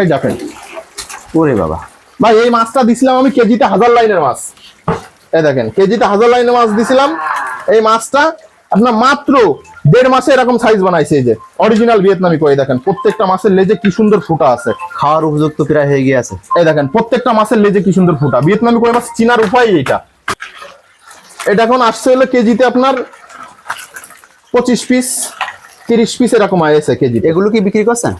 এই দেখেন। ওরে বাবা। ভাই এই মাছটা দিছিলাম আমি কেজিতে হাজার লাইনের মাছ। এই দেখেন কেজিতে হাজার লাইনের মাছ দিছিলাম। এই মাছটা আপনার মাত্র দেড় মাসে এরকম সাইজ বানাইছে এই যে অরিজিনাল ভিয়েতনামি কই দেখেন প্রত্যেকটা মাছের লেজে কি সুন্দর ফুটা আছে। খাওয়ার উপযুক্ত প্রায় হয়ে গিয়েছে। এই দেখেন প্রত্যেকটা মাছের লেজে কি সুন্দর ফুটা। ভিয়েতনামি কই মাছ চিনার উপায় এটা এটা এখন আসছে হলো কেজিতে আপনার পঁচিশ পিস তিরিশ পিস এরকম আছে কেজিতে। এগুলো কি বিক্রি করছেন?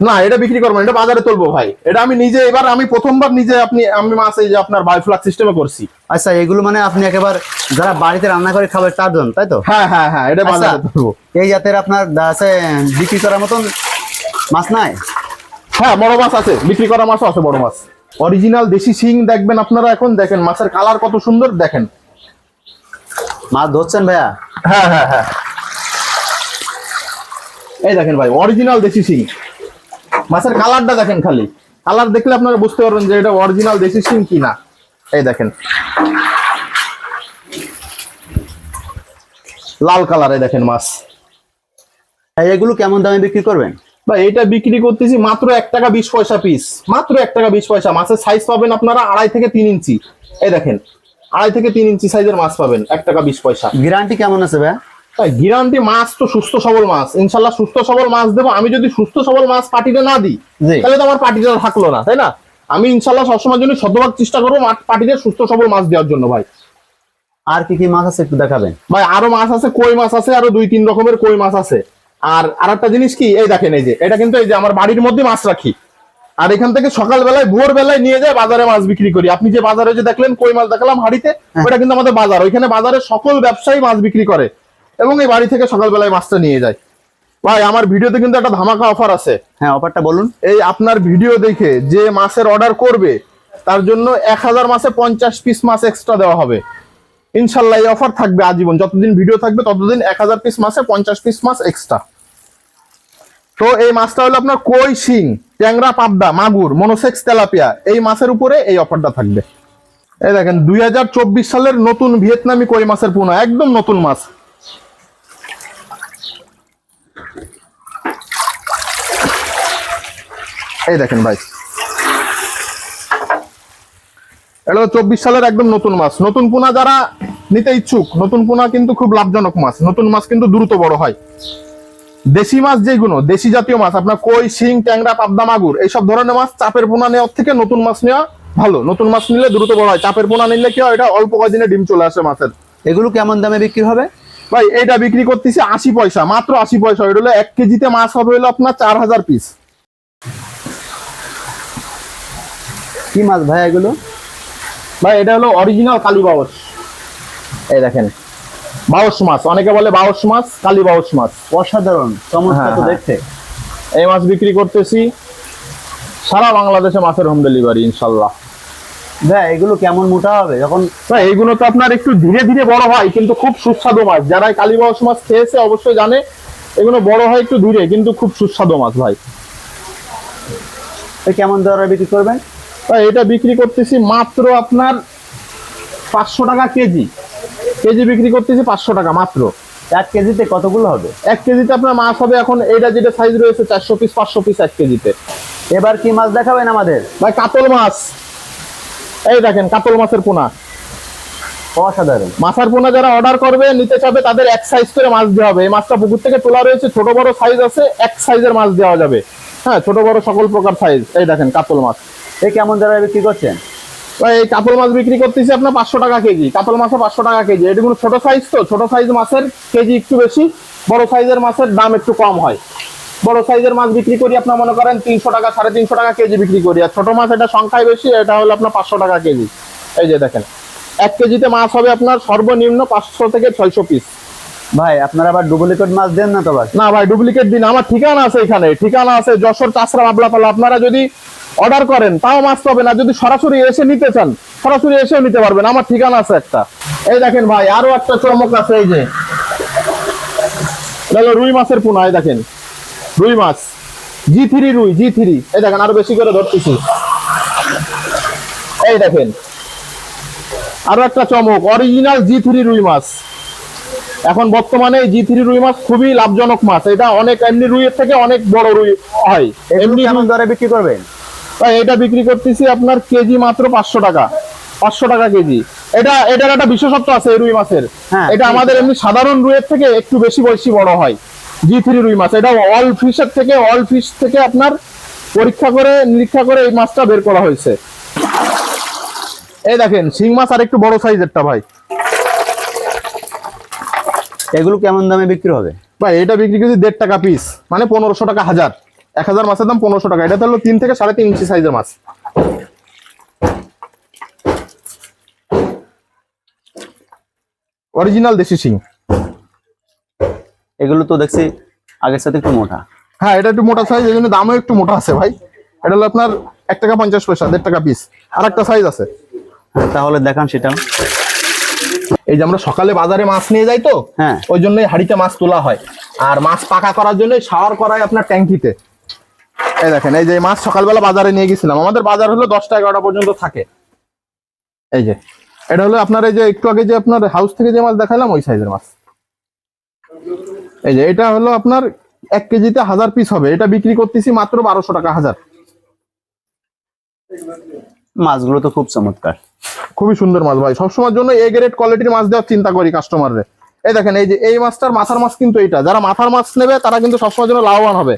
না এটা বিক্রি করব এটা বাজারে তুলবো ভাই। এটা আমি নিজে এবার আমি প্রথমবার নিজে আপনি আমি মাছ এই যে আপনার বায়োফ্লাক সিস্টেমে করছি। আচ্ছা এগুলো মানে আপনি একেবারে যারা বাড়িতে রান্না করে খাবার তার জন্য তাই তো? হ্যাঁ হ্যাঁ হ্যাঁ এটা আচ্ছা, বাজারে তুলবো। এই জাতের আপনার আছে বিক্রি করার মতন মাছ নাই? হ্যাঁ বড় মাছ আছে বিক্রি করা মাছও আছে বড় মাছ। অরিজিনাল দেশি শিং দেখবেন আপনারা এখন দেখেন মাছের কালার কত সুন্দর দেখেন। মাছ ধরছেন ভাইয়া? হ্যাঁ হ্যাঁ হ্যাঁ। এই দেখেন ভাই অরিজিনাল দেশি শিং। মাছের কালারটা দেখেন খালি। কালার দেখলে আপনারা বুঝতে পারবেন যে এটা অরিজিনাল দেশি শিং কিনা। এই দেখেন। লাল কালারে দেখেন মাছ। ভাই, এগুলো কেমন দামে বিক্রি করবেন? ভাই এটা বিক্রি করতেছি মাত্র এক টাকা বিশ পয়সা পিস মাত্র এক টাকা বিশ পয়সা। মাছের সাইজ পাবেন আপনারা আড়াই থেকে তিন ইঞ্চি। এই দেখেন আড়াই থেকে তিন ইঞ্চি সাইজের মাছ পাবেন এক টাকা বিশ পয়সা। গ্যারান্টি কেমন আছে ভাইয়া মাছ তো সুস্থ সবল মাছ। ইনশাল্লাহ সুস্থ সবল মাছ দেবো। আমি যদি সুস্থ সবল মাছ পার্টিতে না দিই তাহলে তো আমার পার্টিটা থাকল না তাই না? আমি ইনশাল্লাহ সবসময় জন্য শতভাগ চেষ্টা করব পার্টিতে সুস্থ সবল মাছ দেওয়ার জন্য ভাই। আর কি কি মাছ আছে একটু দেখাবেন? ভাই আরও মাছ আছে কই মাছ আছে আরও দুই তিন রকমের কই মাছ আছে। আর আরেকটা জিনিস কি এই দেখেন এই যে এটা কিন্তু এই যে আমার বাড়ির মধ্যে মাছ রাখি। আর এখান থেকে সকাল বেলায় ভোর বেলায় নিয়ে যায় বাজারে মাছ বিক্রি করি। আপনি যে বাজারে যে দেখলেন কই মাছ দেখালাম হাড়িতে ওটা কিন্তু আমাদের বাজার। ওইখানে বাজারে সকল ব্যবসায়ী মাছ বিক্রি করে। এবং এই বাড়ি থেকে সকালবেলায় মাছটা নিয়ে যায়। ভাই আমার ভিডিওতে কিন্তু একটা ধামাকা অফার আছে। হ্যাঁ অফারটা বলুন। এই আপনার ভিডিও দেখে যে মাছের অর্ডার করবে তার জন্য এক হাজার মাসে পঞ্চাশ পিস মাছ এক্সট্রা দেওয়া হবে। ইনশাল্লাহ এই অফার থাকবে আজীবন। যতদিন ভিডিও থাকবে ততদিন এক হাজার পিস মাসে পঞ্চাশ পিস মাছ এক্সট্রা তো এই মাছটা হলো আপনার কই শিং ট্যাংরা পাবদা মাগুর মনোসেক্স তেলাপিয়া এই মাছের উপরে এই অফারটা থাকবে। এই দেখেন দুই হাজার চব্বিশ সালের নতুন ভিয়েতনামি কই মাছের পোনা একদম নতুন মাছ। এই দেখেন ভাই। এটা চব্বিশ সালের একদম নতুন মাছ। নতুন পোনা যারা নিতে ইচ্ছুক নতুন পোনা কিন্তু খুব লাভজনক মাছ। নতুন মাছ কিন্তু দ্রুত বড় হয়। দেশি মাছ যেগুলো দেশি জাতীয় মাছ আপনার কই শিং ট্যাংরা পাবদা মাগুর এইসব ধরনের মাছ চাপের পোনা নেওয়ার থেকে নতুন মাছ নেওয়া ভালো। নতুন মাছ নিলে দ্রুত বড় হয়। চাপের পোনা নিলে কি হয় এটা অল্প কয়দিনে ডিম চলে আসে মাছের। এগুলো কেমন দামে বিক্রি হবে? ভাই এটা বিক্রি করতেছি আশি পয়সা মাত্র আশি পয়সা। এটা হলো এক কেজিতে মাছ হবে হলো আপনার চার হাজার পিস কি মাছ ভাইয়া এগুলো? ভাই এটা হলো অরিজিনাল কালী বাউস এই দেখেন। বাউস মাছ অনেকে বলে বাউস মাছ কালী বাউস মাছ। অসাধারণ চমৎকার হ্যাঁ, তো হ্যাঁ। দেখতে। এই মাছ বিক্রি করতেছি। সারা বাংলাদেশে মাছের হোম ডেলিভারি ইনশাল্লাহ। ভাইয়া এগুলো কেমন মোটা হবে? যখন ভাই এইগুলো তো আপনার একটু ধীরে ধীরে বড় হয় কিন্তু খুব সুস্বাদু মাছ। যারা কালী বাউস মাছ খেয়েছে অবশ্যই জানে এগুলো বড় হয় একটু ধীরে কিন্তু খুব সুস্বাদু মাছ ভাই। কেমন দরে বিক্রি করবেন? ভাই এটা বিক্রি করতেছি মাত্র আপনার পাঁচশো টাকা কেজি। কেজি বিক্রি করতেছি পাঁচশো টাকা মাত্র। এক কেজিতে কতগুলো হবে? এক কেজিতে আপনার মাছ হবে এখন এটা যেটা সাইজ রয়েছে চারশো পিস পাঁচশো পিস এক কেজিতে। এবার কি মাছ দেখাবেন আমাদের? ভাই কাতল মাছ। এই দেখেন কাতল মাছের পোনা। অসাধারণ। মাছের পোনা যারা অর্ডার করবে নিতে চাবে তাদের এক সাইজ করে মাছ দেওয়া হবে। এই মাছটা পুকুর থেকে তোলা রয়েছে ছোট বড় সাইজ আছে এক সাইজের মাছ দেওয়া যাবে। হ্যাঁ ছোট বড় সকল প্রকার সাইজ এই দেখেন কাতল মাছ। এ কেমন দরে বিক্রি করছেন? ভাই এই কাতল মাছ বিক্রি করতেছি আপনার পাঁচশো টাকা কেজি। কাতল মাছে পাঁচশো টাকা কেজি। এটা কোনো ছোট সাইজ তো? ছোট সাইজ মাছের কেজি একটু বেশি বড় সাইজের মাছের দাম একটু কম হয়। বড় সাইজের মাছ বিক্রি করি আপনার মনে করেন তিনশো টাকা সাড়ে তিনশো টাকা কেজি বিক্রি করি। আর ছোট মাছ এটা সংখ্যায় বেশি এটা হলো আপনার পাঁচশো টাকা কেজি। এই যে দেখেন এক কেজিতে মাছ হবে আপনার সর্বনিম্ন পাঁচশো থেকে ছয়শো পিস ভাই আপনারা আবার ডুপ্লিকেট মাছ দেন না তো ভাই? না ভাই ডুপ্লিকেট দিন। আমার ঠিকানা আছে এখানে। ঠিকানা আছে যশোর চাষরা মাবলাপালা আপনারা যদি অর্ডার করেন তাও মাছ পাবেন। আর যদি সরাসরি এসে নিতে চান সরাসরি এসেও নিতে পারবেন। আমার ঠিকানা আছে একটা। এই দেখেন ভাই আরও একটা চমক আছে এই যে। রুই মাছের পোনা এই দেখেন। রুই মাছ। জি থ্রি রুই জি থ্রি এই দেখেন আরও বেশি করে ধরতেছি। এই দেখেন। আরও একটা চমক অরিজিনাল জি থ্রি রুই মাছ। এখন বর্তমানে জি থ্রি রুই মাছ খুবই লাভজনক মাছ। এটা অনেক এমনি রুইয়ের থেকে অনেক বড় রুই হয়। এমনি দরে বিক্রি করবেন? ভাই এটা বিক্রি করতেছি আপনার কেজি মাত্র পাঁচশো টাকা। পাঁচশো টাকা কেজি। এটা এটার একটা বিশেষত্ব আছে এই রুই মাছের। হ্যাঁ, এটা আমাদের এমনি সাধারণ রুইয়ের থেকে একটু বেশি বেশি বড় হয়। জি থ্রি রুই মাছ। এটা অল ফিশের থেকে অল ফিশ থেকে আপনার পরীক্ষা করে নিরীক্ষা করে এই মাছটা বের করা হয়েছে। এই দেখেন শিং মাছ আর একটু বড় সাইজেরটা ভাই। এগুলো কেমন দামে বিক্রি হবে? ভাই এটা বিক্রি করছি দেড় টাকা পিস মানে পনেরোশো টাকা হাজার। এক হাজার মাছের দাম পনেরোশো টাকা। এটা হলো তিন থেকে সাড়ে তিন ইঞ্চি সাইজের মাছ। অরিজিনাল দেশি শিং। এগুলো তো দেখছি আগের সাথে একটু মোটা। হ্যাঁ এটা একটু মোটা সাইজ এই জন্য দামও একটু মোটা আছে ভাই। এটা হলো আপনার এক টাকা পঞ্চাশ পয়সা দেড় টাকা পিস আর একটা সাইজ আছে। হ্যাঁ, তাহলে দেখান সেটা। এই যে আমরা সকালে বাজারে মাছ নিয়ে যাই তো হ্যাঁ। ওই জন্যই হাড়িতে মাছ তোলা হয়। আর মাছ পাকা করার জন্য শাওয়ার করায় আপনার ট্যাঙ্কিতে। এই দেখেন এই যে মাছ সকালবেলা বাজারে নিয়ে গেছিলাম। আমাদের বাজার হলো দশটা এগারোটা পর্যন্ত থাকে। এই যে এটা হলো আপনার এই যে একটু আগে যে আপনার হাউস থেকে যে মাছ দেখালাম ওই সাইজের মাছ। এই যে এটা হলো আপনার এক কেজিতে হাজার পিস হবে। এটা বিক্রি করতেছি মাত্র বারোশো টাকা হাজার। মাছগুলো তো খুব চমৎকার। খুবই সুন্দর মাছ ভাই। সবসময়ের জন্য এ গ্রেড কোয়ালিটির মাছ দেওয়ার চিন্তা করি কাস্টমাররে এই দেখেন এই যে এই মাছটার মাথার মাছ কিন্তু এইটা। যারা মাথার মাছ নেবে তারা কিন্তু সবসময়ের জন্য লাভবান হবে।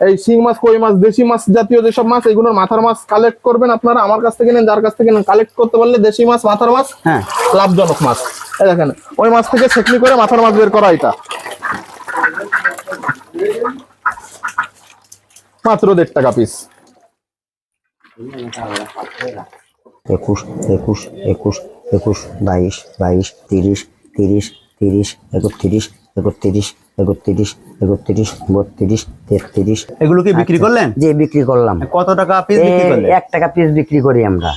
এই শিং মাছ কই মাছ দেশি মাছ জাতীয় যেসব মাছ এগুলোর মাথার মাছ কালেক্ট করবেন আপনারা আমার কাছ থেকে নেন যার কাছ থেকে নেন কালেক্ট করতে পারলে দেশি মাছ মাথার মাছ হ্যাঁ। লাভজনক মাছ। এই দেখেন ওই মাছ থেকে ছেকনি করে মাথার মাছ বের করা এটা। মাত্র দেড় টাকা পিস একুশ একুশ একুশ একুশ বাইশ বাইশ তিরিশ তিরিশ তিরিশ একত্রিশ একত্রিশ একত্রিশ একত্রিশ বত্রিশ তেত্রিশ। এগুলো কি বিক্রি করলেন? যে বিক্রি করলাম। কত টাকা পিস বিক্রি করলেন? এক টাকা পিস বিক্রি করি আমরা।